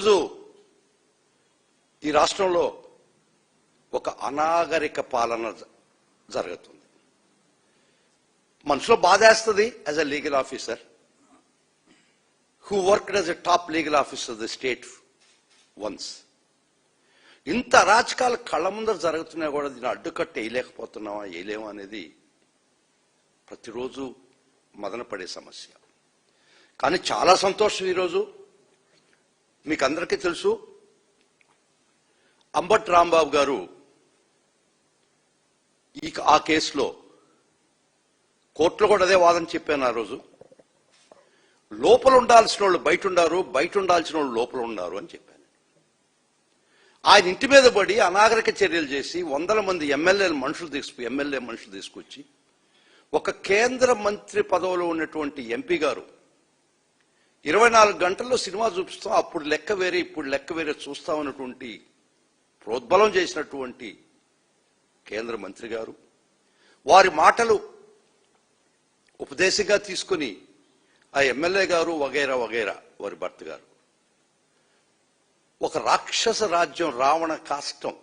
ఈరోజు ఈ రాష్ట్రంలో ఒక అనాగరిక పాలన జరుగుతుంది. మనసులో బాధేస్తుంది as a legal officer who work as a top legal officer the state once ఇంత అరాచకాలు కళ్ళ ముందర జరుగుతున్నా కూడా దీన్ని అడ్డుకట్ట వేయలేకపోతున్నావా వేయలేమా అనేది ప్రతిరోజు మదన పడే సమస్య. కానీ చాలా సంతోషం ఈరోజు. మీకు అందరికీ తెలుసు అంబట్ రాంబాబు గారు ఈ ఆ కేసులో కోర్టులో కూడా అదే వాదన చెప్పాను ఆ రోజు. లోపల ఉండాల్సిన వాళ్ళు బయట ఉండారు బయట ఉండాల్సిన వాళ్ళు లోపల ఉన్నారు అని చెప్పాను. ఆయన ఇంటి మీద పడి అనాగరిక చర్యలు చేసి వందల మంది ఎమ్మెల్యేలు మనుషులు తీసుకు ఎమ్మెల్యే మనుషులు తీసుకొచ్చి ఒక కేంద్ర మంత్రి పదవిలో ఉన్నటువంటి ఎంపీ గారు ఇరవై నాలుగు గంటల్లో సినిమా చూపిస్తాం. అప్పుడు లెక్క వేరే ఇప్పుడు లెక్క వేరే చూస్తామన్నటువంటి ప్రోద్బలం చేసినటువంటి కేంద్ర మంత్రి గారు వారి మాటలు ఉపదేశంగా తీసుకుని ఆ ఎమ్మెల్యే గారు వగైరా వగైరా వారి భర్త గారు. ఒక రాక్షస రాజ్యం రావణ కాష్టం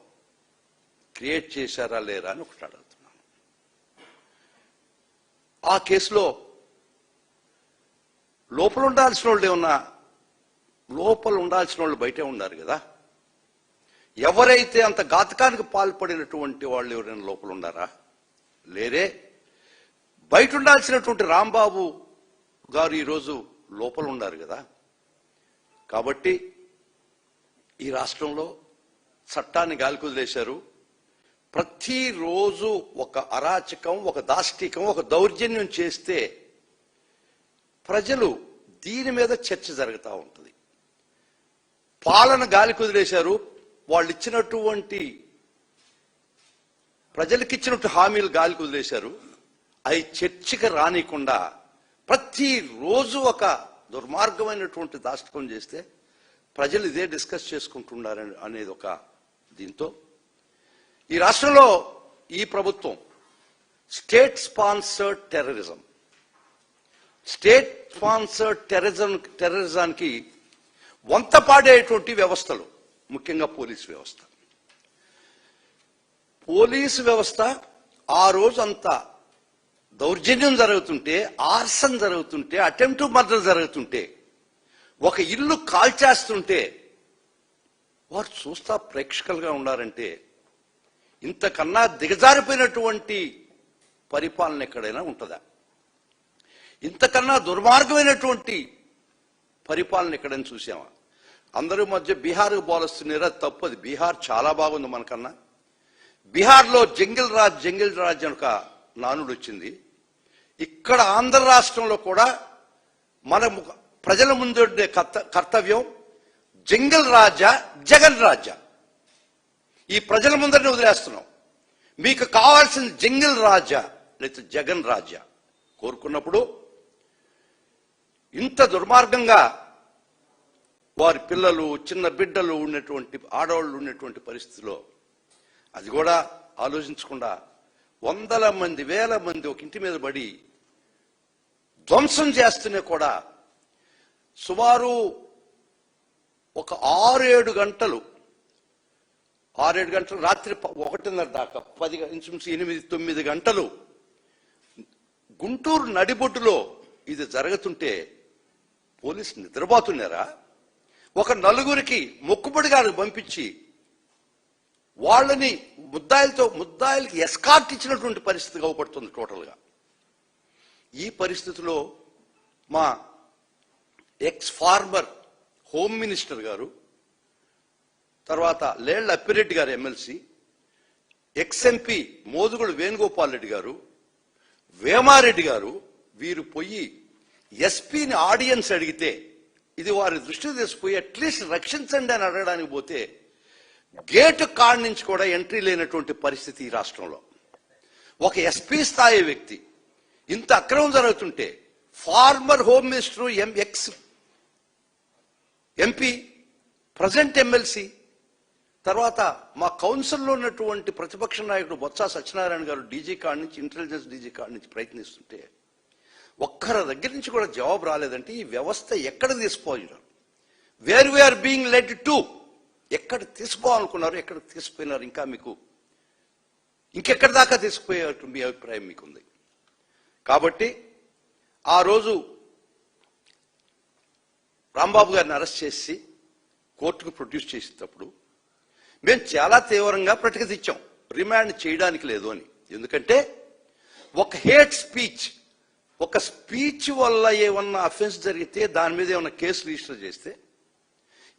క్రియేట్ చేశారా లేరా అని ఒకటి అడుగుతున్నాను. ఆ కేసులో లోపల ఉండాల్సిన వాళ్ళు ఏమన్నా లోపల ఉండాల్సిన వాళ్ళు బయటే ఉన్నారు కదా. ఎవరైతే అంత ఘాతకానికి పాల్పడినటువంటి వాళ్ళు ఎవరైనా లోపల ఉన్నారా? లేరే. బయట ఉండాల్సినటువంటి రాంబాబు గారు ఈరోజు లోపల ఉన్నారు కదా. కాబట్టి ఈ రాష్ట్రంలో చట్టాన్ని గాలికొదిలేశారు ప్రతిరోజు ఒక అరాచకం ఒక దాష్టికం ఒక దౌర్జన్యం చేస్తే ప్రజలు దీని మీద చర్చ జరుగుతూ ఉంటుంది. పాలన గాలి కుదిరేశారు వాళ్ళు ఇచ్చినటువంటి ప్రజలకు ఇచ్చినట్టు హామీలు గాలి కుదిరేశారు అవి చర్చకి రానికుండా ప్రతిరోజు ఒక దుర్మార్గమైనటువంటి దాష్టకం చేస్తే ప్రజలు ఇదే డిస్కస్ చేసుకుంటున్నారు అనేది ఒక దీంతో. ఈ రాష్ట్రంలో ఈ ప్రభుత్వం state sponsored terrorism. State sponsored terrorism టెర్రరిజానికి వంత పాడేటువంటి వ్యవస్థలు ముఖ్యంగా పోలీస్ వ్యవస్థ. పోలీసు వ్యవస్థ ఆ రోజు అంతా దౌర్జన్యం జరుగుతుంటే ఆర్సన్ జరుగుతుంటే అటెంప్ట్ మర్డర్ జరుగుతుంటే ఒక ఇల్లు కాల్చేస్తుంటే వారు చూస్తా ప్రేక్షకులుగా ఉన్నారంటే ఇంతకన్నా దిగజారిపోయినటువంటి పరిపాలన ఎక్కడైనా ఉంటుందా? ఇంతకన్నా దుర్మార్గమైనటువంటి పరిపాలన ఎక్కడని చూసామా అందరి మధ్య బీహార్కు పోలస్తున్నారా తప్పది. బీహార్ చాలా బాగుంది మనకన్నా. బీహార్లో జంగిల్ రాజ్ జంగిల్ రాజ్ అని ఒక నానుడు వచ్చింది. ఇక్కడ ఆంధ్ర రాష్ట్రంలో కూడా మన ప్రజల ముందు కర్త- కర్తవ్యం జంగిల్ రాజా జగన్ రాజా. ఈ ప్రజల ముందరనే వదిలేస్తున్నాం. మీకు కావాల్సిన జంగిల్ రాజా లేదా జగన్ రాజా. కోరుకున్నప్పుడు ఇంత దుర్మార్గంగా వారి పిల్లలు చిన్న బిడ్డలు ఉన్నటువంటి ఆడవాళ్ళు ఉన్నటువంటి పరిస్థితిలో అది కూడా ఆలోచించకుండా వందల మంది వేల మంది ఒక ఇంటి మీద పడి ధ్వంసం చేస్తూనే కూడా సుమారు ఒక ఆరు ఏడు గంటలు ఆరేడు గంటలు రాత్రి ఒకటిన్నర దాకా పది గ- ఇంచుమించు ఎనిమిది తొమ్మిది గంటలు గుంటూరు నడిబొడ్డులో ఇది జరుగుతుంటే పోలీసు నిద్రపోతున్నారా? ఒక నలుగురికి మొక్కుబడిగా పంపించి వాళ్ళని ముద్దాయిలతో ముద్దాయిలకి ఎస్కార్ట్ ఇచ్చినటువంటి పరిస్థితి అవపడుతుంది టోటల్గా. ఈ పరిస్థితిలో మా ఎక్స్ ఫార్మర్ హోమ్ మినిస్టర్ గారు తర్వాత Lella Appireddy garu MLC ex MP Modugudu Venugopal Reddy garu Vemareddy garu వీరు పోయి ఎస్పీని ఆడియన్స్ అడిగితే ఇది వారి దృష్టి తీసుకుపోయి అట్లీస్ట్ రక్షించండి అని అడగడానికి పోతే గేటు కాడ నుంచి కూడా ఎంట్రీ లేనటువంటి పరిస్థితి ఈ రాష్ట్రంలో. ఒక ఎస్పీ స్థాయి వ్యక్తి ఇంత అక్రమం జరుగుతుంటే former home minister M ex MP present MLC తర్వాత మా కౌన్సిల్లో ఉన్నటువంటి ప్రతిపక్ష నాయకుడు బొత్స సత్యనారాయణ గారు డీజీ కార్డు నుంచి ఇంటెలిజెన్స్ డీజీ కార్డు నుంచి ప్రయత్నిస్తుంటే ఒక్కరి దగ్గర నుంచి కూడా జవాబు రాలేదంటే ఈ వ్యవస్థ ఎక్కడ తీసుకోవాలి? Where we are being led to ఎక్కడ తీసుకోవాలనుకున్నారు ఎక్కడ తీసుకుపోయినారు ఇంకా మీకు ఇంకెక్కడి దాకా తీసుకుపోయేట్టు మీ అభిప్రాయం మీకుంది. కాబట్టి ఆ రోజు రాంబాబు గారిని అరెస్ట్ చేసి కోర్టుకు ప్రొడ్యూస్ చేసేటప్పుడు మేము చాలా తీవ్రంగా ప్రతిఘటించాం. రిమాండ్ చేయడానికి లేదు అని. ఎందుకంటే ఒక హేట్ స్పీచ్ ఒక స్పీచ్ వల్ల ఏమన్నా అఫెన్స్ జరిగితే దాని మీద ఏమన్నా కేసు రిజిస్టర్ చేస్తే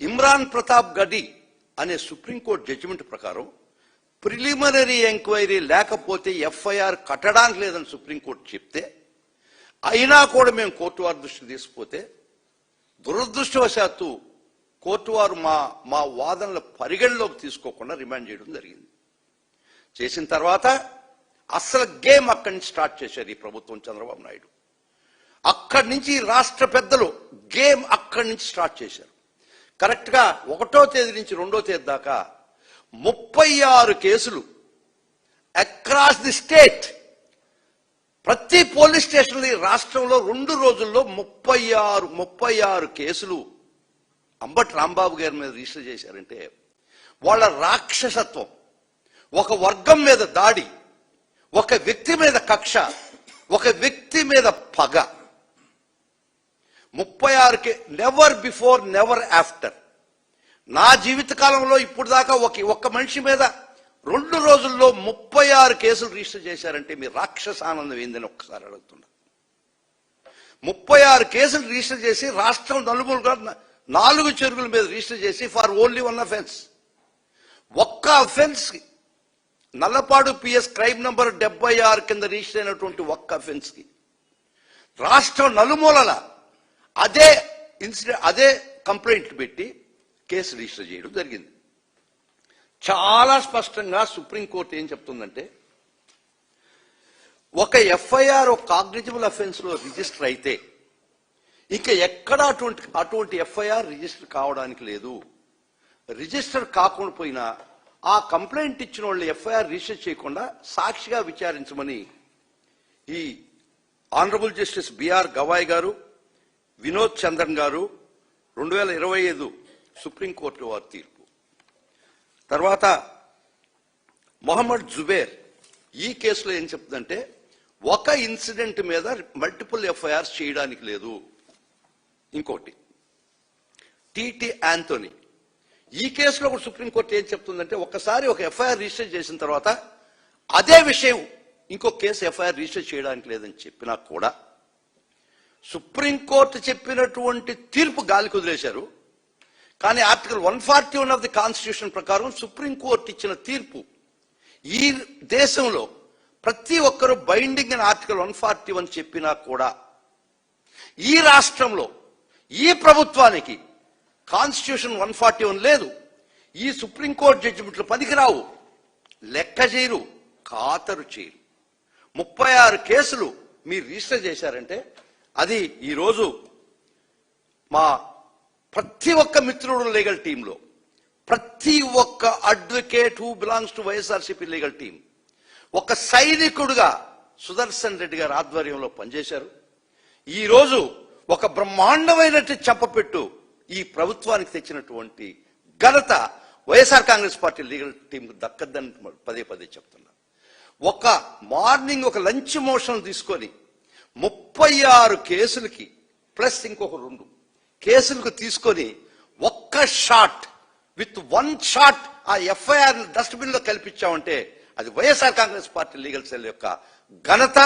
ఇమ్రాన్ ప్రతాప్ గడి అనే సుప్రీంకోర్టు జడ్జిమెంట్ ప్రకారం ప్రిలిమినరీ ఎంక్వైరీ లేకపోతే ఎఫ్ఐఆర్ కట్టడానికి లేదని సుప్రీంకోర్టు చెప్తే అయినా కూడా మేము కోర్టు వారి దృష్టికి తీసుకుపోతే దురదృష్టవశాత్తు కోర్టు వారు మా మా వాదనల పరిగణలోకి తీసుకోకుండా రిమాండ్ చేయడం జరిగింది. చేసిన తర్వాత అసలు గేమ్ అక్కడి నుంచి స్టార్ట్ చేశారు ఈ ప్రభుత్వం చంద్రబాబు నాయుడు. అక్కడి నుంచి రాష్ట్ర పెద్దలు గేమ్ అక్కడి నుంచి స్టార్ట్ చేశారు. కరెక్ట్గా ఒకటో తేదీ నుంచి రెండో తేదీ దాకా ముప్పై ఆరు కేసులు అక్రాస్ ది స్టేట్ ప్రతి పోలీస్ స్టేషన్ ఈ రాష్ట్రంలో రెండు రోజుల్లో ముప్పై ఆరు ముప్పై ఆరు కేసులు అంబటి రాంబాబు గారి మీద రిజిస్టర్ చేశారంటే వాళ్ళ రాక్షసత్వం ఒక వర్గం మీద దాడి ఒక వ్యక్తి మీద కక్ష ఒక వ్యక్తి మీద పగ. ముప్పై ఆరుకి నెవర్ బిఫోర్ నెవర్ ఆఫ్టర్ నా జీవితకాలంలో ఇప్పుడు దాకా ఒక ఒక్క మనిషి మీద రెండు రోజుల్లో ముప్పై ఆరు కేసులు రిజిస్టర్ చేశారంటే మీ రాక్షస ఆనందం ఏందని ఒక్కసారి అడుగుతున్నా. ముప్పై ఆరు కేసులు రిజిస్టర్ చేసి రాష్ట్రం నలుగురు నాలుగు చెరువుల మీద రిజిస్టర్ చేసి ఫర్ ఓన్లీ వన్ అఫెన్స్. ఒక్క అఫెన్స్కి నల్లపాడు పిఎస్ క్రైమ్ నంబర్ డెబ్బై ఆరు కింద రిజిస్టర్ అయినటువంటి ఒక్క అఫెన్స్కి రాష్ట్రం నలుమూలల అదే ఇన్సిడెంట్ అదే కంప్లైంట్ పెట్టి కేసు రిజిస్టర్ చేయడం జరిగింది. చాలా స్పష్టంగా సుప్రీంకోర్టు ఏం చెప్తుందంటే ఒక ఎఫ్ఐఆర్ ఒక కాగ్నిజిబుల్ అఫెన్స్లో రిజిస్టర్ అయితే ఇంకా ఎక్కడ అటువంటి అటువంటి ఎఫ్ఐఆర్ రిజిస్టర్ కావడానికి లేదు. రిజిస్టర్ కాకుండా పోయినా ఆ కంప్లైంట్ ఇచ్చిన వాళ్ళు ఎఫ్ఐఆర్ రిజిస్టర్ చేయకుండా సాక్షిగా విచారించమని ఈ ఆనరబుల్ జస్టిస్ బిఆర్ గవాయ్ గారు వినోద్ చంద్రన్ గారు రెండు వేల ఇరవై ఐదు సుప్రీంకోర్టు వారి తీర్పు. తర్వాత మొహమ్మద్ జుబేర్ ఈ కేసులో ఏం చెప్తుందంటే ఒక ఇన్సిడెంట్ మీద మల్టిపుల్ ఎఫ్ఐఆర్స్ చేయడానికి లేదు. ఇంకోటి టిటి యాంథోనీ ఈ కేసులో కూడా సుప్రీంకోర్టు ఏం చెప్తుందంటే ఒకసారి ఒక ఎఫ్ఐఆర్ రిజిస్టర్ చేసిన తర్వాత అదే విషయం ఇంకో కేసు ఎఫ్ఐఆర్ రిజిస్టర్ చేయడానికి లేదని చెప్పినా కూడా సుప్రీంకోర్టు చెప్పినటువంటి తీర్పు గాలి కుదిలేశారు కానీ article one forty one of the constitution ప్రకారం సుప్రీంకోర్టు ఇచ్చిన తీర్పు ఈ దేశంలో ప్రతి ఒక్కరూ బైండింగ్ అని ఆర్టికల్ వన్ ఫార్టీ వన్ చెప్పినా కూడా ఈ రాష్ట్రంలో ఈ ప్రభుత్వానికి కాన్స్టిట్యూషన్ వన్ ఫార్టీ వన్ లేదు. ఈ సుప్రీంకోర్టు జడ్జిమెంట్లు పనికిరావు లెక్క చేయరు ఖాతరు చేయరు. ముప్పై ఆరు కేసులు మీరు రిజిస్టర్ చేశారంటే అది ఈరోజు మా ప్రతి ఒక్క మిత్రుడు లీగల్ టీంలో ప్రతి ఒక్క advocate who belongs to YSRCP legal team ఒక సైనికుడుగా సుదర్శన్ రెడ్డి గారి ఆధ్వర్యంలో పనిచేశారు. ఈరోజు ఒక బ్రహ్మాండమైనట్టు చెప్పపెట్టు ఈ ప్రభుత్వానికి తెచ్చినటువంటి ఘనత వైఎస్ఆర్ కాంగ్రెస్ పార్టీ లీగల్ టీంకు దక్కద్దని పదే పదే చెప్తున్నా. ఒక మార్నింగ్ ఒక లంచ్ మోషన్ తీసుకొని ముప్పై ఆరు కేసులకి ప్లస్ ఇంకొక రెండు కేసులకు తీసుకొని ఒక్క షాట్ విత్ వన్ షాట్ ఆ ఎఫ్ఐఆర్ డస్ట్బిన్లో కల్పించామంటే అది YSR Congress party legal cell యొక్క ఘనత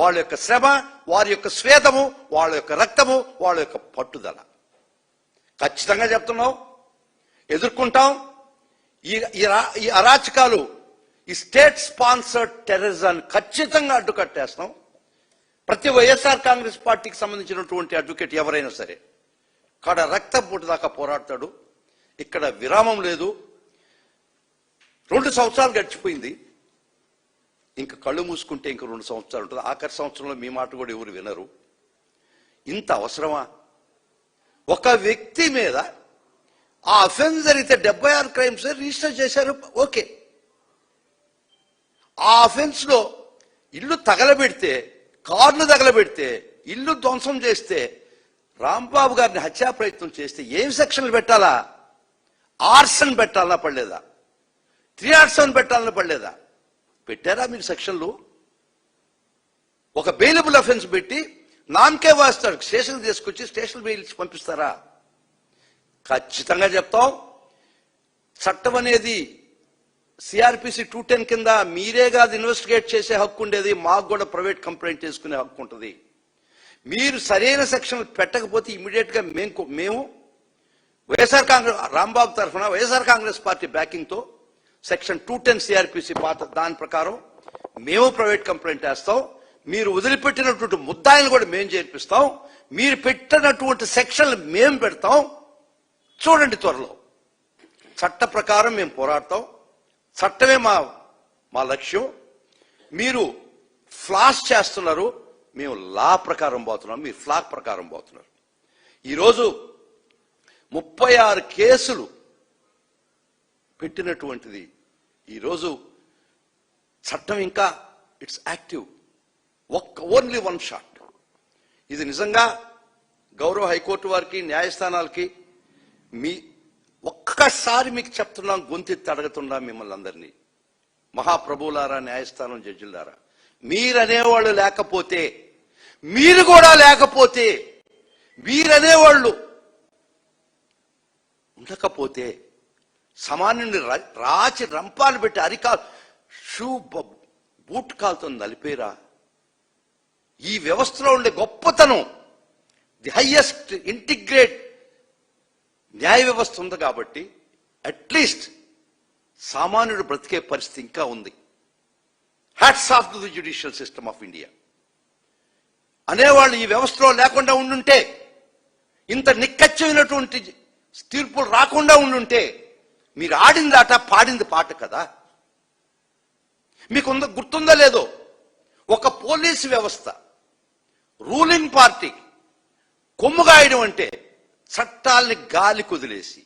వాళ్ళ యొక్క శ్రమ వారి యొక్క స్వేదము వాళ్ళ యొక్క రక్తము వాళ్ళ యొక్క పట్టుదల. ఖచ్చితంగా చెప్తున్నాం ఎదుర్కొంటాం. ఈ అరాచకాలు ఈ స్టేట్ స్పాన్సర్డ్ టెర్రరిజాన్ని ఖచ్చితంగా అడ్డుకట్టేస్తాం. ప్రతి వైఎస్ఆర్ కాంగ్రెస్ పార్టీకి సంబంధించినటువంటి అడ్వకేట్ ఎవరైనా సరే కాడ రక్తం దాకా పోరాడతాడు. ఇక్కడ విరామం లేదు. రెండు సంవత్సరాలు గడిచిపోయింది. ఇంకా కళ్ళు మూసుకుంటే ఇంక రెండు సంవత్సరాలు ఉంటుంది. ఆఖరి సంవత్సరంలో మీ మాట కూడా ఎవరు వినరు. ఇంత అవసరమా? ఒక వ్యక్తి మీద ఆ అఫెన్స్ జరిగితే డెబ్బై ఆరు క్రైమ్స్ రిజిస్టర్ చేశారు. ఓకే. ఆ అఫెన్స్లో ఇల్లు తగలబెడితే కార్లు తగలబెడితే ఇల్లు ధ్వంసం చేస్తే రాంబాబు గారిని హత్యా ప్రయత్నం చేస్తే ఏం సెక్షన్లు పెట్టాలా? ఆర్సన్ పెట్టాలన్నా పడలేదా? త్రీ ఆర్సన్ పెట్టాలన్నా పడలేదా? పెట్టారా మీరు సెక్షన్లు? ఒక బెయిలబుల్ అఫెన్స్ పెట్టి నామకే వాస్తాడు. స్టేషన్ తీసుకొచ్చి స్టేషన్ బెయిల్ పంపిస్తారా? ఖచ్చితంగా చెప్తాం. చట్టం అనేది సిఆర్పిసి టూ టెన్ కింద మీరే కాదు ఇన్వెస్టిగేట్ చేసే హక్కు ఉండేది. మాకు కూడా ప్రైవేట్ కంప్లైంట్ చేసుకునే హక్కు ఉంటుంది. మీరు సరైన సెక్షన్ పెట్టకపోతే ఇమీడియట్గా మేము మేము వైఎస్ఆర్ కాంగ్రెస్ రాంబాబు తరఫున వైఎస్ఆర్ కాంగ్రెస్ పార్టీ బ్యాకింగ్తో సెక్షన్ టూ టెన్ సిఆర్పిసి పాత దాని ప్రకారం మేము ప్రైవేట్ కంప్లైంట్ వేస్తాం. మీరు వదిలిపెట్టినటువంటి ముద్దాయిని కూడా మేము చేర్పిస్తాం. మీరు పెట్టినటువంటి సెక్షన్లు మేము పెడతాం. చూడండి త్వరలో. చట్ట ప్రకారం మేము పోరాడతాం. చట్టమే మా మా లక్ష్యం. మీరు ఫ్లాష్ చేస్తున్నారు. మేము లా ప్రకారం పోతున్నాం. మీరు ఫ్లాగ్ ప్రకారం పోతున్నారు. ఈరోజు ముప్పై ఆరు కేసులు పెట్టినటువంటిది. ఈరోజు చట్టం ఇంకా ఇట్స్ యాక్టివ్ ఒక్క ఓన్లీ వన్ షాట్ ఇది నిజంగా గౌరవ హైకోర్టు వారికి న్యాయస్థానాలకి మీ ఒక్కసారి మీకు చెప్తున్నాం గొంతెత్తి అడుగుతున్నాం మిమ్మల్ని అందరినీ. మహాప్రభువులారా న్యాయస్థానం జడ్జిలారా మీరనేవాళ్ళు లేకపోతే మీరు కూడా లేకపోతే మీరనేవాళ్ళు ఉండకపోతే సమాన్యుని రా- రాచి రంపాలు పెట్టి అరికాలు షూ బ- బూట్ కాలుతో నలిపేరా? ఈ వ్యవస్థలో ఉండే గొప్పతనం ది హైయెస్ట్ ఇంటిగ్రేట్ న్యాయ వ్యవస్థ ఉంది కాబట్టి అట్లీస్ట్ సామాన్యుడు బ్రతికే పరిస్థితి ఇంకా ఉంది. Hats off the judicial system of India అనేవాళ్ళు ఈ వ్యవస్థలో లేకుండా ఉండుంటే ఇంత నిక్కచ్చమైనటువంటి తీర్పులు రాకుండా ఉండుంటే మీరు ఆడింది ఆట పాడింది పాట కదా? మీకు ఉంద గుర్తుందా లేదో? ఒక పోలీస్ వ్యవస్థ రూలింగ్ పార్టీ కొమ్ముగాయడం అంటే చట్టాల్ని గాలి కుదిలేసి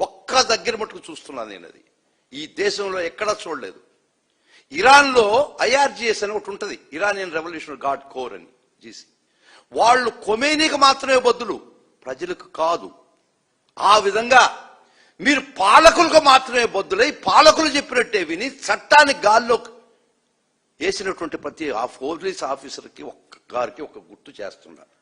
ఒక్క దగ్గర మటుకు చూస్తున్నాను నేను అది. ఈ దేశంలో ఎక్కడా చూడలేదు. ఇరాన్లో ఐఆర్జిఎస్ అని ఒకటి ఉంటుంది ఇరానియన్ రెవల్యూషన్ గాడ్ కోర్ అని జీసీ. వాళ్ళు కొమేనీకి మాత్రమే బదులు ప్రజలకు కాదు. ఆ విధంగా మీరు పాలకులకు మాత్రమే బద్దులై పాలకులు చెప్పినట్టే విని చట్టాన్ని గాల్లో వేసినటువంటి ప్రతి ఆ పోలీస్ ఆఫీసర్కి ఒక్క గారికి ఒక గుర్తు చేస్తున్నారు